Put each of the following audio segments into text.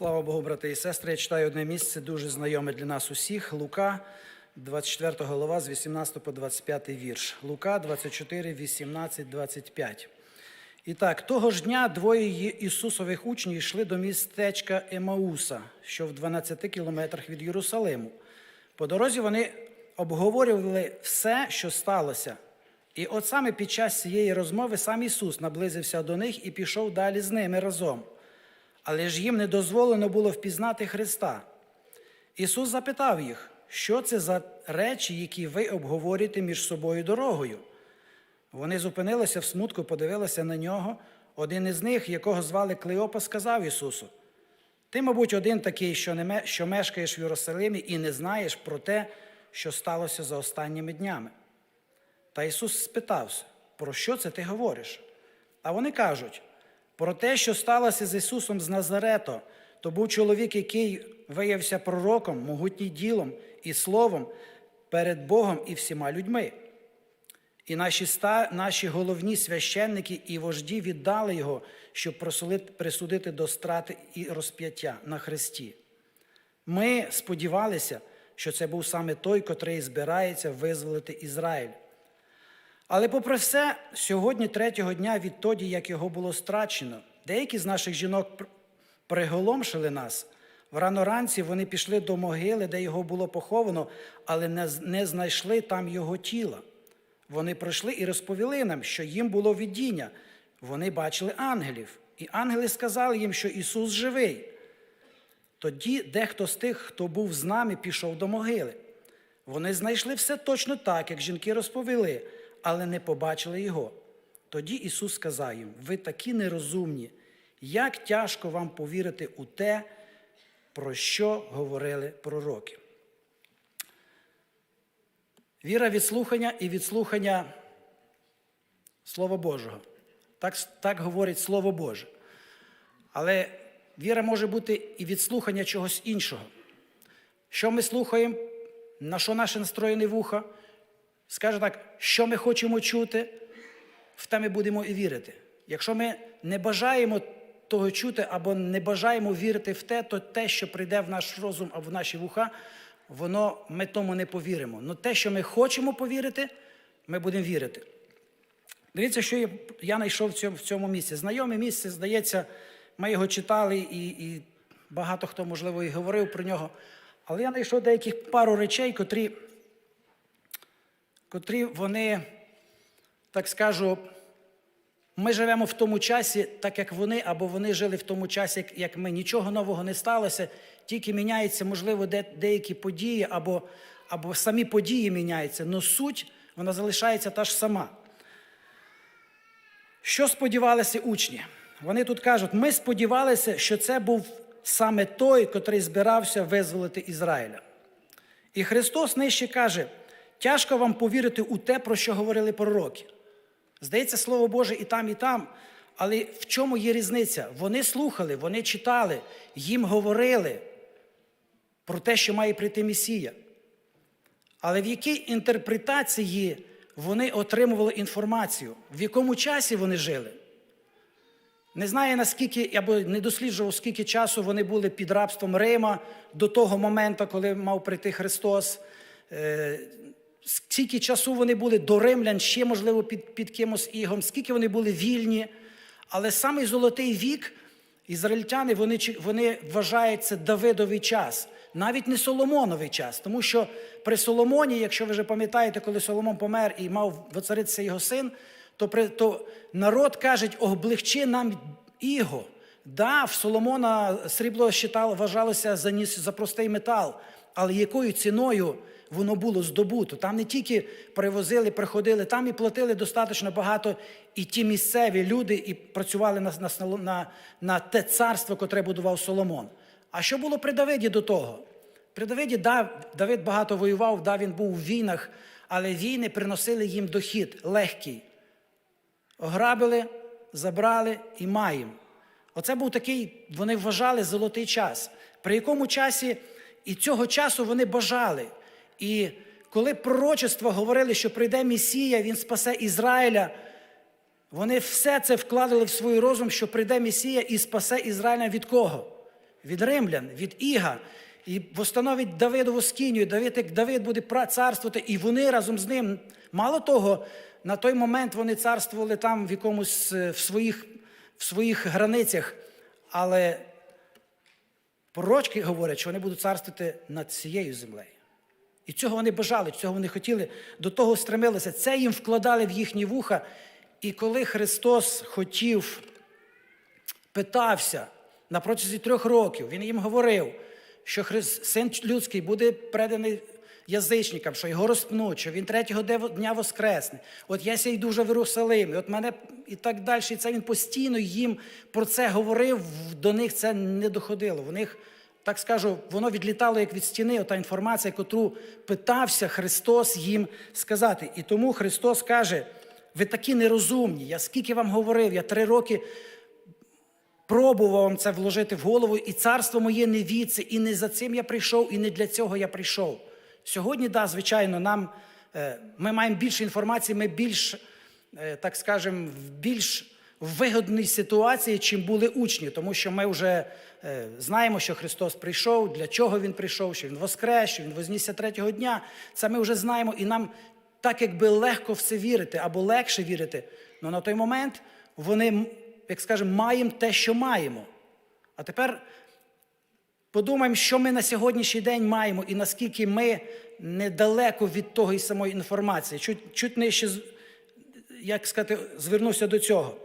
Слава Богу, брати і сестри. Я читаю одне місце, дуже знайоме для нас усіх. Лука, 24 голова, з 18 по 25 вірш. Лука 24, 18, 25. І так, того ж дня двоє Ісусових учнів йшли до містечка Емауса, що в 12 кілометрах від Єрусалиму. По дорозі вони обговорювали все, що сталося. І от саме під час цієї розмови сам Ісус наблизився до них і пішов далі з ними разом. Але ж їм не дозволено було впізнати Христа. Ісус запитав їх, що це за речі, які ви обговорюєте між собою дорогою. Вони зупинилися в смутку, подивилися на нього. Один із них, якого звали Клеопа, сказав Ісусу: Ти, мабуть, один такий, що, не що мешкаєш в Єрусалимі і не знаєш про те, що сталося за останніми днями. Та Ісус спитався, про що це ти говориш? А вони кажуть, про те, що сталося з Ісусом з Назарето, то був чоловік, який виявився пророком, могутній ділом і словом перед Богом і всіма людьми. І наші, ста, наші головні священники і вожді віддали його, щоб присудити до страти і розп'яття на хресті. Ми сподівалися, що це був саме той, котрий збирається визволити Ізраїль. Але попри все, сьогодні, третього дня відтоді, як його було страчено, деякі з наших жінок приголомшили нас. Врано ранці вони пішли до могили, де його було поховано, але не, знайшли там його тіла. Вони прийшли і розповіли нам, що їм було видіння. Вони бачили ангелів, і ангели сказали їм, що Ісус живий. Тоді дехто з тих, хто був з нами, пішов до могили. Вони знайшли все точно так, як жінки розповіли, але не побачили його. Тоді Ісус сказав їм: ви такі нерозумні, як тяжко вам повірити у те, про що говорили пророки. Віра від слухання і від слухання Слова Божого. Так, так говорить Слово Боже. Але віра може бути і від слухання чогось іншого. Що ми слухаємо, на що наше настроєне вуха, скаже так, що ми хочемо чути, в те ми будемо і вірити. Якщо ми не бажаємо того чути або не бажаємо вірити в те, то те, що прийде в наш розум або в наші вуха, воно ми тому не повіримо. Но те, що ми хочемо повірити, ми будемо вірити. Дивіться, що я, я знайшов в цьому, в цьому місці. Знайоме місце, здається, ми його читали, і, і багато хто, можливо, і говорив про нього. Але я знайшов деяких пару речей, котрі, котрі вони, так скажу, ми живемо в тому часі, так як вони, або вони жили в тому часі, як, ми. Нічого нового не сталося, тільки міняються, можливо, де, деякі події, або, або самі події міняються, але суть вона залишається та ж сама. Що сподівалися учні? Вони тут кажуть: ми сподівалися, що це був саме той, котрий збирався визволити Ізраїля. І Христос нижче каже: тяжко вам повірити у те, про що говорили пророки. Здається, Слово Боже і там, і там. Але в чому є різниця? Вони слухали, вони читали, їм говорили про те, що має прийти Месія. Але в якій інтерпретації вони отримували інформацію, в якому часі вони жили? Не знаю, наскільки, або не досліджував, скільки часу вони були під рабством Рима до того моменту, коли мав прийти Христос. Скільки часу вони були до римлян, ще, можливо, під, під кимось ігом, скільки вони були вільні. Але самий золотий вік ізраїльтяни вони, вони вважають це Давидовий час, навіть не Соломоновий час. Тому що при Соломоні, якщо ви вже пам'ятаєте, коли Соломон помер і мав воцаритися його син, то, при, то народ каже, облегчи нам іго. Да, в Соломона срібло вважалося за, ніс- за простий метал, але якою ціною воно було здобуто? Там не тільки привозили, приходили, там і платили достатньо багато і ті місцеві люди, і працювали на, на, на, на те царство, котре будував Соломон. А що було при Давиді до того? При Давиді да, Давид багато воював, да, він був у війнах, але війни приносили їм дохід легкий. Ограбили, забрали і маємо. Оце був такий, вони вважали золотий час, при якому часі і цього часу вони бажали. І коли пророчества говорили, що прийде Месія, він спасе Ізраїля, вони все це вкладали в свій розум, що прийде Месія і спасе Ізраїля від кого? від римлян, від Іга. І постановить Давидову скиню, і Давид, як Давид буде царствувати, і вони разом з ним. Мало того, на той момент вони царствували там в якомусь е, в своїх, в своїх границях, але пророчки говорять, що вони будуть царствувати над цією землею. І цього вони бажали, цього вони хотіли, до того стремилися. Це їм вкладали в їхні вуха. І коли Христос хотів, питався на протязі трьох років, Він їм говорив, що син людський буде преданий язичникам, що його розпнуть, що він третього дня воскресне. От я сяй дуже в Єрусалимі, от мене і так далі. І це він постійно їм про це говорив, до них це не доходило. В них так скажу, воно відлітало як від стіни, ота інформація, яку питався Христос їм сказати. І тому Христос каже: ви такі нерозумні. Я скільки вам говорив, я три роки пробував вам це вложити в голову, і царство моє не віце, і не за цим я прийшов, і не для цього я прийшов. Сьогодні, да, звичайно, нам е, ми маємо більше інформації, ми більш, е, так скажемо, в більш вигодній ситуації, чим були учні, тому що ми вже е, знаємо, що Христос прийшов, для чого Він прийшов, що Він воскрес, що Він вознісся третього дня. Це ми вже знаємо, і нам так якби легко в це вірити або легше вірити. Але на той момент вони, як скажемо, маємо те, що маємо. А тепер подумаємо, що ми на сьогоднішній день маємо і наскільки ми недалеко від того і самої інформації. Чуть, чуть нижче, як сказати, звернуся до цього.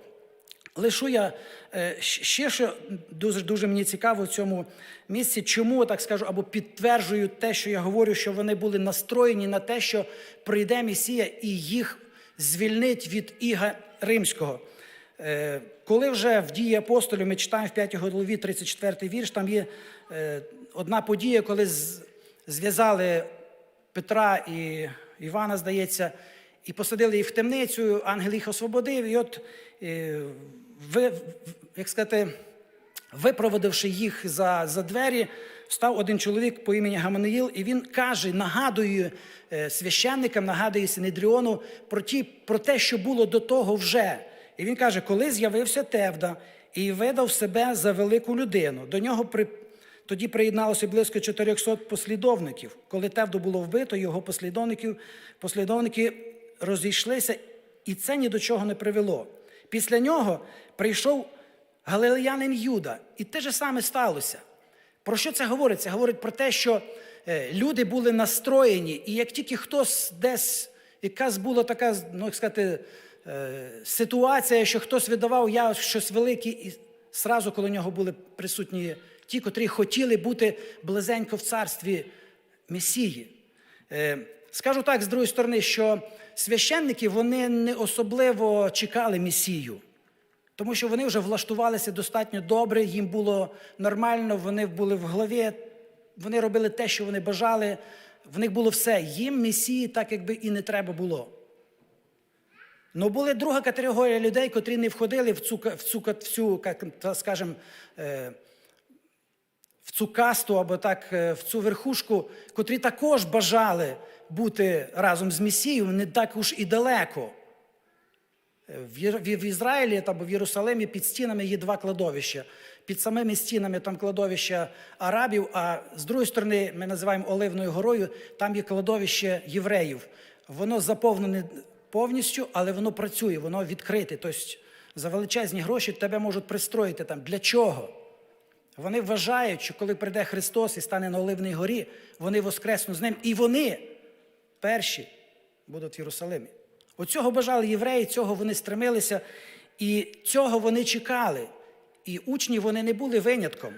Лишу я е, ще, що дуже, дуже мені цікаво в цьому місці, чому так скажу, або підтверджую те, що я говорю, що вони були настроєні на те, що прийде Месія і їх звільнить від іга римського. Е, Коли вже в дії апостолів ми читаємо в 5 голові 34 вірш, там є одна подія, коли зв'язали Петра і Івана, здається, і посадили їх в темницю, ангел їх освободив, і от, е, ви, як сказати, випроводивши їх за, за двері, став один чоловік по імені Гаманеїл, і він каже, нагадує е, священникам, нагадує Синедріону про, ті, про те, що було до того вже. І він каже, коли з'явився Тевда і видав себе за велику людину, до нього при, тоді приєдналося близько 400 послідовників. Коли Тевду було вбито, його послідовників, послідовники розійшлися, і це ні до чого не привело. Після нього прийшов галилеянин Юда, і те ж саме сталося. Про що це говорить? Це говорить про те, що е, люди були настроєні, і як тільки хтось десь, якась була така, ну як сказати, е, ситуація, що хтось видавав я щось велике, і зразу коло нього були присутні ті, котрі хотіли бути близенько в царстві Месії. Е, Скажу так, з другої сторони, що священники вони не особливо чекали Месію. Тому що вони вже влаштувалися достатньо добре, їм було нормально, вони були в голові, вони робили те, що вони бажали, в них було все. Їм месії так якби і не треба було. Ну була друга категорія людей, котрі не входили в цю, в цю, в цю та, е, в цю касту або так, е, в цю верхушку, котрі також бажали бути разом з Месією, не так уж і далеко. В- в Ізраїлі або в Єрусалимі під стінами є два кладовища. Під самими стінами там кладовище арабів, а з другої сторони, ми називаємо Оливною горою, там є кладовище євреїв. Воно заповнене повністю, але воно працює, воно відкрите. Тобто за величезні гроші тебе можуть пристроїти там. Для чого? Вони вважають, що коли прийде Христос і стане на Оливній горі, вони воскреснуть з ним. І вони перші будуть в Єрусалимі. Оцього бажали євреї, цього вони стремилися, і цього вони чекали. І учні вони не були винятком.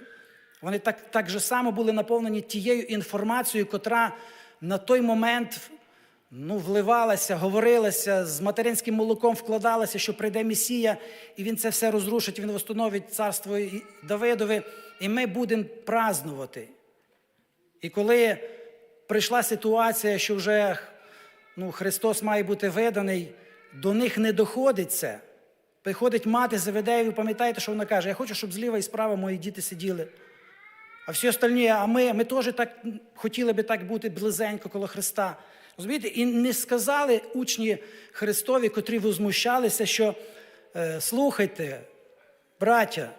Вони так, так же само були наповнені тією інформацією, котра на той момент ну, вливалася, говорилася, з материнським молоком вкладалася, що прийде Месія, і він це все розрушить, він встановить царство Давидове, і ми будемо празнувати. І коли прийшла ситуація, що вже ну, Христос має бути виданий, до них не доходить це. Приходить мати Заведею, ви пам'ятаєте, що вона каже: Я хочу, щоб зліва і справа мої діти сиділи. А всі остальні, а ми, ми теж так хотіли би так бути близенько коло Христа. Розумієте? І не сказали учні Христові, котрі возмущалися, що е, слухайте, браття,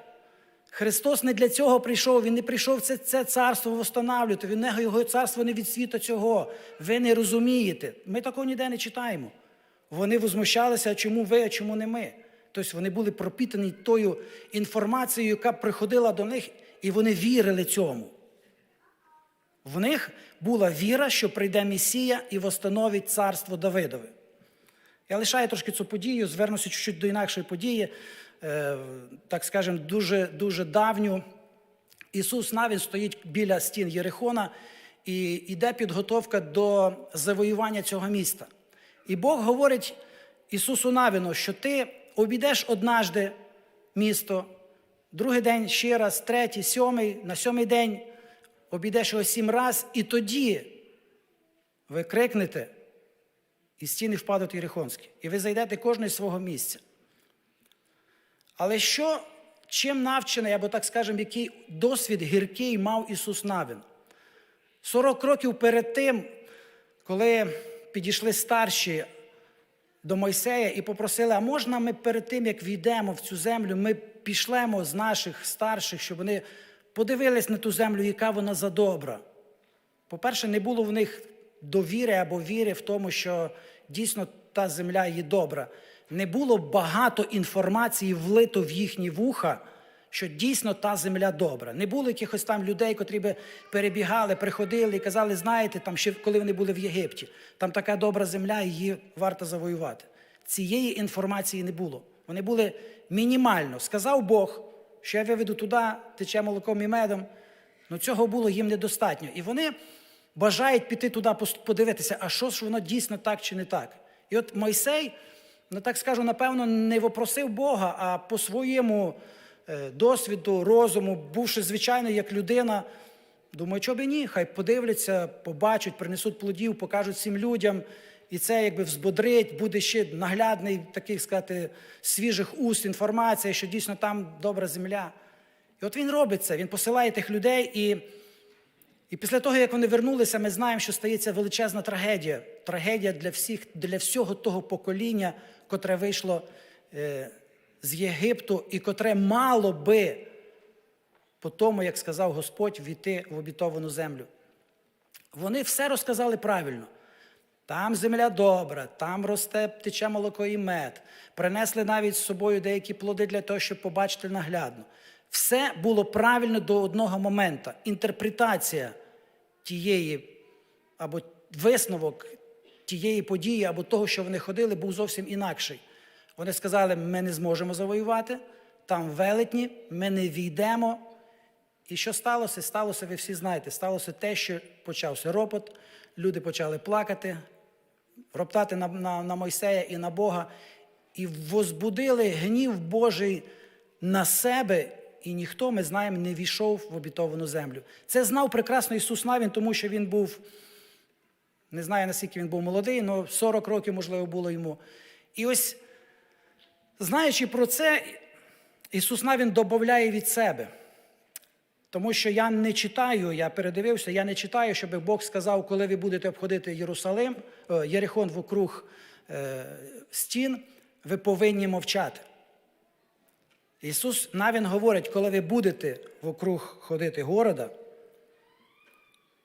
Христос не для цього прийшов, Він не прийшов це, це царство восстанавлювати, Він не його царство не від світу цього. Ви не розумієте. Ми такого ніде не читаємо. Вони возмущалися, а чому ви, а чому не ми. Тобто вони були пропітані тою інформацією, яка приходила до них, і вони вірили цьому. В них була віра, що прийде Месія і восстановить царство Давидове. Я лишаю трошки цю подію, звернуся чуть-чуть до інакшої події, е, так скажемо, дуже, дуже давню. Ісус Навін стоїть біля стін Єрихона і йде підготовка до завоювання цього міста. І Бог говорить Ісусу Навіну, що ти обійдеш однажди місто, другий день ще раз, третій, сьомий, на сьомий день обійдеш його сім раз, і тоді ви крикнете, і стіни впадуть Єрихонські. І ви зайдете кожен з свого місця. Але що, чим навчений, або так скажемо, який досвід гіркий мав Ісус Навін? 40 років перед тим, коли підійшли старші до Мойсея і попросили, а можна ми перед тим, як війдемо в цю землю, ми пішлемо з наших старших, щоб вони подивились на ту землю, яка вона задобра. По-перше, не було в них довіри або віри в тому, що дійсно та земля є добра. Не було багато інформації влито в їхні вуха, що дійсно та земля добра. Не було якихось там людей, котрі би перебігали, приходили і казали, знаєте, там ще коли вони були в Єгипті, там така добра земля, її варто завоювати. Цієї інформації не було. Вони були мінімально. Сказав Бог, що я виведу туди, тече молоком і медом. Ну цього було їм недостатньо. І вони бажають піти туди подивитися, а що ж воно дійсно так чи не так. І от Мойсей, ну так скажу, напевно, не вопросив Бога, а по своєму е, досвіду, розуму, бувши звичайно як людина, думаю, що б і ні, хай подивляться, побачать, принесуть плодів, покажуть всім людям. І це якби взбодрить, буде ще наглядний, такий сказати, свіжих уст інформація, що дійсно там добра земля. І от він робить це, він посилає тих людей, і і після того, як вони вернулися, ми знаємо, що стається величезна трагедія. Трагедія для всіх, для всього того покоління, котре вийшло е, з Єгипту, і котре мало би, по тому, як сказав Господь, війти в обітовану землю. Вони все розказали правильно. Там земля добра, там росте тече молоко і мед. Принесли навіть з собою деякі плоди для того, щоб побачити наглядно. Все було правильно до одного моменту. Інтерпретація тієї або висновок тієї події, або того, що вони ходили, був зовсім інакший. Вони сказали, ми не зможемо завоювати, там велетні, ми не війдемо. І що сталося? Сталося, ви всі знаєте, сталося те, що почався ропот, люди почали плакати, роптати на, на, на Мойсея і на Бога, і возбудили гнів Божий на себе, і ніхто, ми знаємо, не війшов в обітовану землю. Це знав прекрасно Ісус Навін, тому що він був, не знаю, наскільки він був молодий, але 40 років, можливо, було йому. І ось, знаючи про це, Ісус Навін додає від себе. Тому що я не читаю, я передивився, я не читаю, щоб Бог сказав, коли ви будете обходити Єрусалим, Єрихон вокруг е, стін, ви повинні мовчати. Ісус навіть говорить, коли ви будете вокруг ходити города,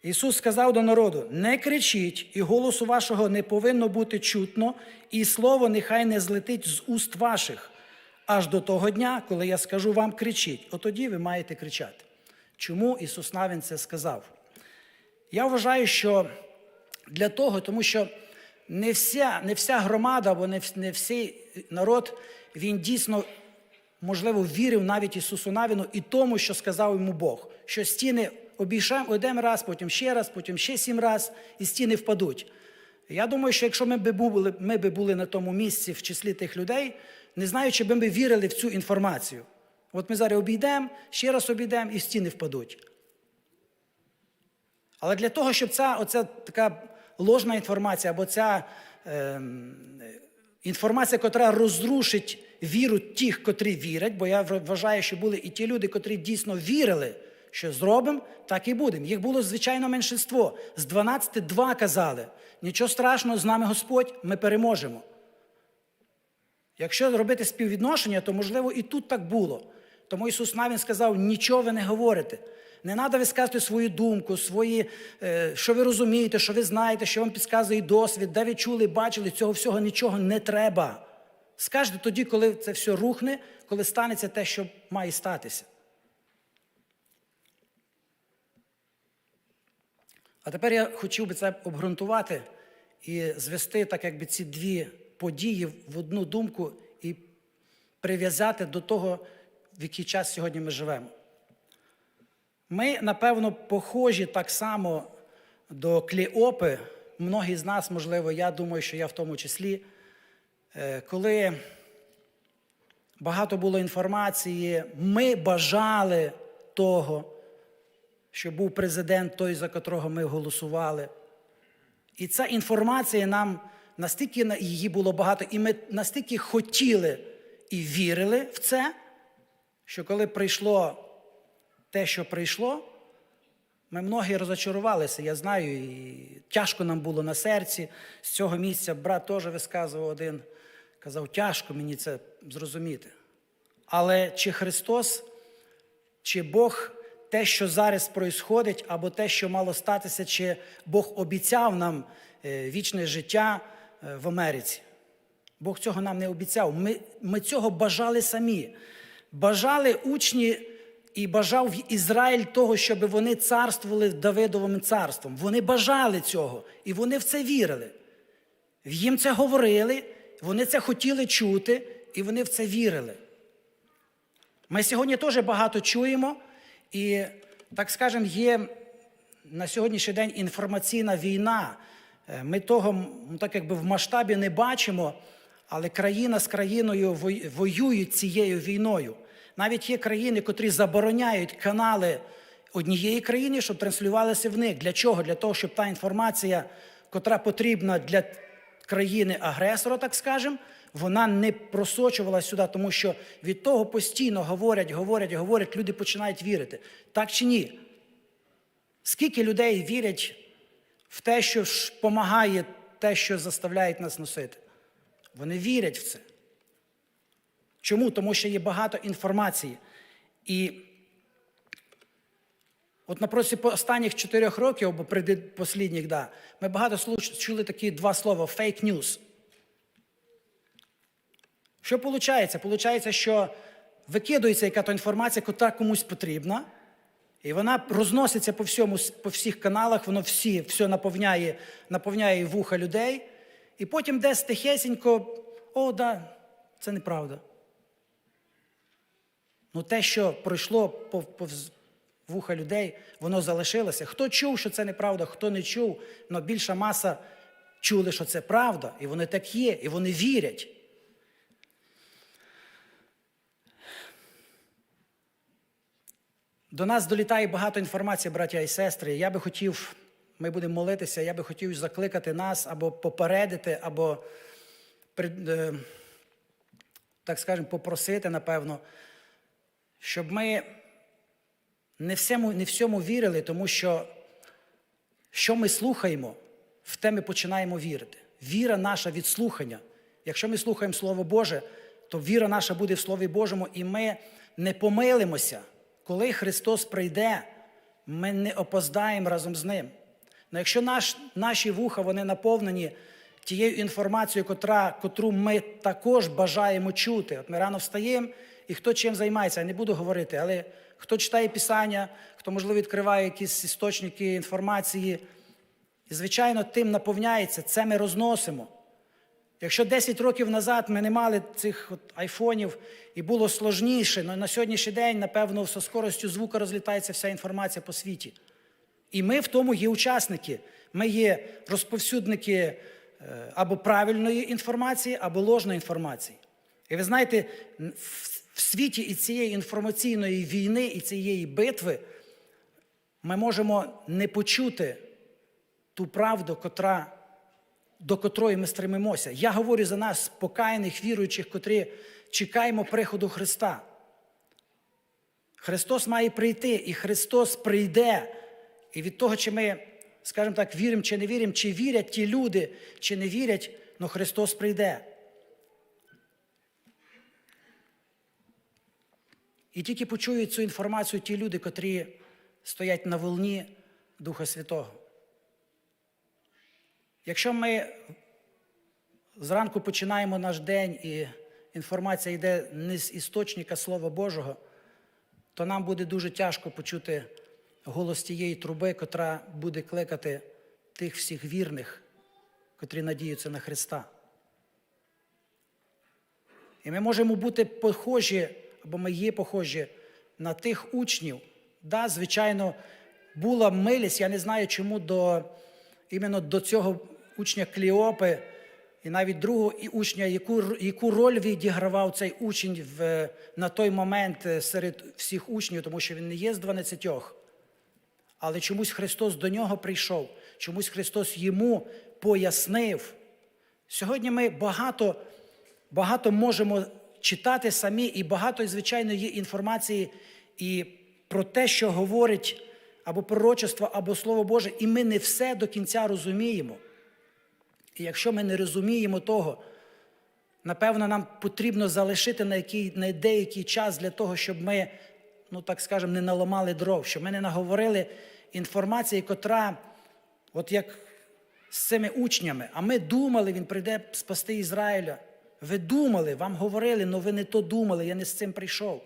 Ісус сказав до народу: не кричіть, і голосу вашого не повинно бути чутно, і слово нехай не злетить з уст ваших, аж до того дня, коли я скажу вам кричіть, отоді ви маєте кричати. Чому Ісус Навін це сказав? Я вважаю, що для того, тому що не вся не вся громада або не, не всій народ, він дійсно, можливо, вірив навіть Ісусу Навіну і тому, що сказав йому Бог, що стіни обійшемо один раз, потім ще раз, потім ще сім раз, і стіни впадуть. Я думаю, що якщо ми б були, ми б були на тому місці в числі тих людей, не знаю, чи б ми вірили в цю інформацію. От ми зараз обійдемо, ще раз обійдемо і стіни впадуть. Але для того, щоб ця оця така ложна інформація або ця е, інформація, яка розрушить віру тих, котрі вірять, бо я вважаю, що були і ті люди, котрі дійсно вірили, що зробимо, так і будемо. Їх було звичайно меншинство. З 12 два казали: нічого страшного, з нами Господь, ми переможемо. Якщо робити співвідношення, то можливо і тут так було. Тому Ісус навіть сказав: нічого ви не говорите. Не треба висказувати свою думку, свої, е, що ви розумієте, що ви знаєте, що вам підказує досвід, де ви чули, бачили, цього всього нічого не треба. Скажете тоді, коли це все рухне, коли станеться те, що має статися. А тепер я хотів би це обґрунтувати і звести так, якби ці дві події в одну думку і прив'язати до того, в який час сьогодні ми живемо. Ми, напевно, похожі так само до Кліопи. Многі з нас, можливо, я думаю, що я в тому числі, е, коли багато було інформації, ми бажали того, що був президент той, за котрого ми голосували. І ця інформація нам настільки її було багато, і ми настільки хотіли і вірили в це, що коли прийшло те, що прийшло, ми многі розочарувалися, я знаю, і тяжко нам було на серці. З цього місця брат теж висказував один, казав, тяжко мені це зрозуміти. Але чи Христос, чи Бог те, що зараз происходить, або те, що мало статися, чи Бог обіцяв нам е, вічне життя е, в Америці? Бог цього нам не обіцяв. Ми, ми цього бажали самі. Бажали учні і бажав Ізраїль того, щоб вони царствували Давидовим царством. Вони бажали цього, і вони в це вірили. Їм це говорили, вони це хотіли чути, і вони в це вірили. Ми сьогодні теж багато чуємо, і, так скажемо, є на сьогоднішній день інформаційна війна. Е, Ми того так якби в масштабі не бачимо, але країна з країною воюють цією війною. Навіть є країни, котрі забороняють канали однієї країни, щоб транслювалися в них. Для чого? Для того, щоб та інформація, котра потрібна для країни-агресора, так скажемо, вона не просочувала сюди, тому що від того постійно говорять, говорять, говорять, люди починають вірити. Так чи ні? Скільки людей вірять в те, що ж помагає те, що заставляють нас носити? Вони вірять в це. Чому? Тому що є багато інформації. І от напроти останніх чотирьох років, або останніх, да, ми багато чули такі два слова фейк ньюс. Що виходить? Получається, що викидується яка-то інформація, яка комусь потрібна, і вона розноситься по всьому, по всіх каналах, воно всі, все наповняє, наповняє вуха людей. І потім десь тихесенько, о, да, це неправда. Ну, те, що пройшло пов- повз вуха людей, воно залишилося. Хто чув, що це неправда, хто не чув, але більша маса чули, що це правда, і вони так є, і вони вірять. До нас долітає багато інформації, браття і сестри. Я би хотів, ми будемо молитися, я би хотів закликати нас або попередити, або, е, так скажемо, попросити, напевно, щоб ми не всьому, не всьому вірили, тому що що ми слухаємо, в те ми починаємо вірити. Віра наша від слухання. Якщо ми слухаємо Слово Боже, то віра наша буде в Слові Божому, і ми не помилимося. Коли Христос прийде, ми не опоздаємо разом з Ним. Но якщо наш, наші вуха вони наповнені тією інформацією, котра, котру ми також бажаємо чути. От ми рано встаємо, і хто чим займається, я не буду говорити, але хто читає Писання, хто, можливо, відкриває якісь істочники інформації, і, звичайно, тим наповняється, це ми розносимо. Якщо 10 років назад ми не мали цих от айфонів і було сложніше, але на сьогоднішній день, напевно, зі скоростю звука розлітається вся інформація по світі. І ми в тому є учасники. Ми є розповсюдники е, або правильної інформації, або ложної інформації. І ви знаєте, в- світі і цієї інформаційної війни, і цієї битви ми можемо не почути ту правду, котра, до котрої ми стремимося. Я говорю за нас, покаяних віруючих, котрі чекаємо приходу Христа. Христос має прийти, і Христос прийде. І від того, чи ми, скажімо так, віримо чи не віримо, чи вірять ті люди, чи не вірять, але Христос прийде. І тільки почують цю інформацію ті люди, котрі стоять на волні Духа Святого. Якщо ми зранку починаємо наш день і інформація йде не з істочника Слова Божого, то нам буде дуже тяжко почути голос тієї труби, котра буде кликати тих всіх вірних, котрі надіються на Христа. І ми можемо бути похожі, або ми є похожі на тих учнів. Да, звичайно, була милість, я не знаю, чому до, іменно до цього учня Кліопи і навіть другого учня, яку, яку роль відігравав цей учень в, на той момент е, серед всіх учнів, тому що він не є з 12. Але чомусь Христос до нього прийшов, чомусь Христос йому пояснив. Сьогодні ми багато, багато можемо читати самі, і багато, звичайно, є інформації і про те, що говорить або пророчество, або Слово Боже, і ми не все до кінця розуміємо. І якщо ми не розуміємо того, напевно, нам потрібно залишити на, який, на деякий час для того, щоб ми, ну так скажемо, не наламали дров, щоб ми не наговорили інформації, котра, от як з цими учнями, а ми думали, він прийде спасти Ізраїля. Ви думали, вам говорили, але ви не то думали, я не з цим прийшов.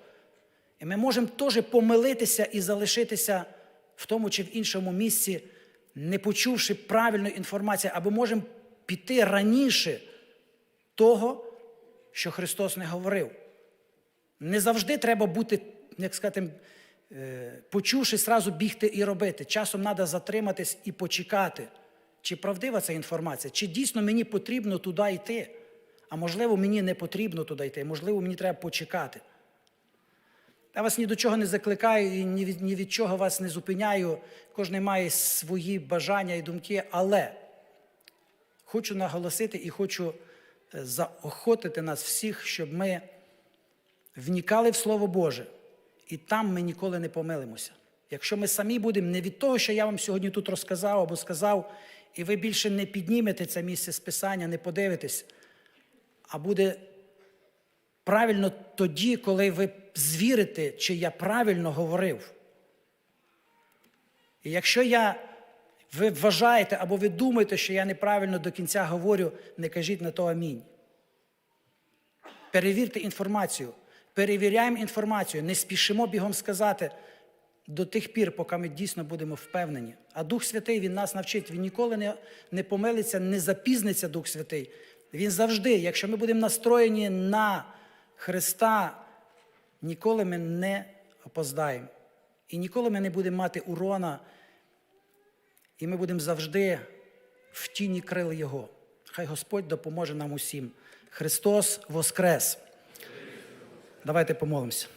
І ми можемо теж помилитися і залишитися в тому чи в іншому місці, не почувши правильної інформації, або можемо піти раніше того, що Христос не говорив. Не завжди треба бути, як сказати, е, почувши, сразу бігти і робити. Часом треба затриматись і почекати, чи правдива ця інформація, чи дійсно мені потрібно туди йти. А можливо, мені не потрібно туди йти, можливо, мені треба почекати. Я вас ні до чого не закликаю і ні від, чого вас не зупиняю. Кожен має свої бажання і думки, але хочу наголосити і хочу е, заохотити нас всіх, щоб ми вникали в Слово Боже, і там ми ніколи не помилимося. Якщо ми самі будемо не від того, що я вам сьогодні тут розказав або сказав, і ви більше не піднімете це місце списання, не подивитесь, а буде правильно тоді, коли ви звірите, чи я правильно говорив. І якщо я, ви вважаєте або ви думаєте, що я неправильно до кінця говорю, не кажіть на то амінь. Перевірте інформацію, перевіряємо інформацію, не спішимо бігом сказати до тих пір, поки ми дійсно будемо впевнені. А Дух Святий Він нас навчить, Він ніколи не, не помилиться, не запізниться Дух Святий. Він завжди, якщо ми будемо настроєні на Христа, ніколи ми не опоздаємо. І ніколи ми не будемо мати урона, і ми будемо завжди в тіні крил Його. Хай Господь допоможе нам усім. Христос Воскрес! Давайте помолимося.